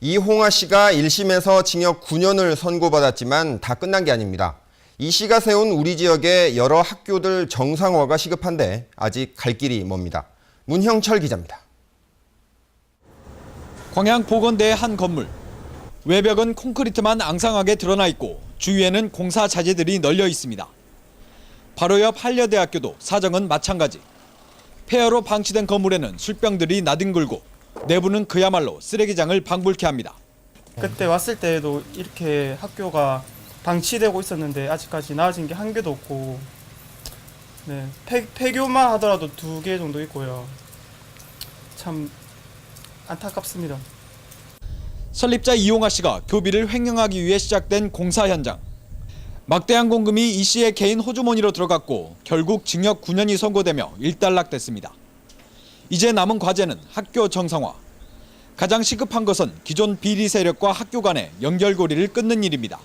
이홍아 씨가 1심에서 징역 9년을 선고받았지만 다 끝난 게 아닙니다. 이 씨가 세운 우리 지역의 여러 학교들 정상화가 시급한데 아직 갈 길이 멉니다. 문형철 기자입니다. 광양 보건대의 한 건물. 외벽은 콘크리트만 앙상하게 드러나 있고 주위에는 공사 자재들이 널려 있습니다. 바로 옆 한려대학교도 사정은 마찬가지. 폐허로 방치된 건물에는 술병들이 나뒹굴고 내부는 그야말로 쓰레기장을 방불케 합니다. 그때 왔을 때에도 이렇게 학교가 방치되고 있었는데 아직까지 나아진 게 한 개도 없고 네 폐, 폐교만 하더라도 두 개 정도 있고요 참 안타깝습니다 설립자 이용아 씨가 교비를 횡령하기 위해 시작된 공사 현장. 막대한 공금이 이 씨의 개인 호주머니로 들어갔고 결국 징역 9년이 선고되며 일단락됐습니다. 이제 남은 과제는 학교 정상화. 가장 시급한 것은 기존 비리 세력과 학교 간의 연결고리를 끊는 일입니다.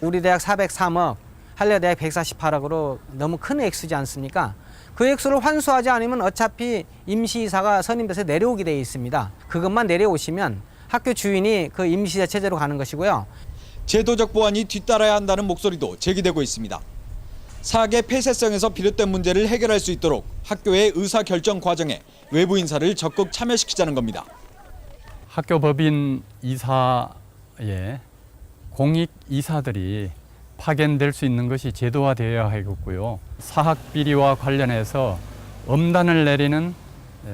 우리 대학 403억, 한려대학 148억으로 너무 큰 액수지 않습니까? 그 액수를 환수하지 않으면 어차피 임시이사가 선임돼서 내려오게 되어 있습니다. 그것만 내려오시면 학교 주인이 그 임시이사 체제로 가는 것이고요. 제도적 보완이 뒤따라야 한다는 목소리도 제기되고 있습니다. 사학의 폐쇄성에서 비롯된 문제를 해결할 수 있도록 학교의 의사 결정 과정에 외부 인사를 적극 참여시키자는 겁니다. 학교 법인 이사에 공익 이사들이 파견될 수 있는 것이 제도화되어야 하겠고요. 사학 비리와 관련해서 엄단을 내리는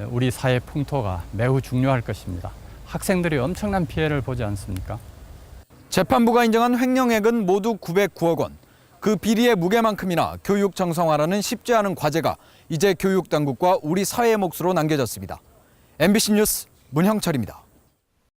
우리 사회 풍토가 매우 중요할 것입니다. 학생들이 엄청난 피해를 보지 않습니까? 재판부가 인정한 횡령액은 모두 909억 원. 그 비리의 무게만큼이나 교육 정상화라는 쉽지 않은 과제가 이제 교육 당국과 우리 사회의 몫으로 남겨졌습니다. MBC 뉴스 문형철입니다.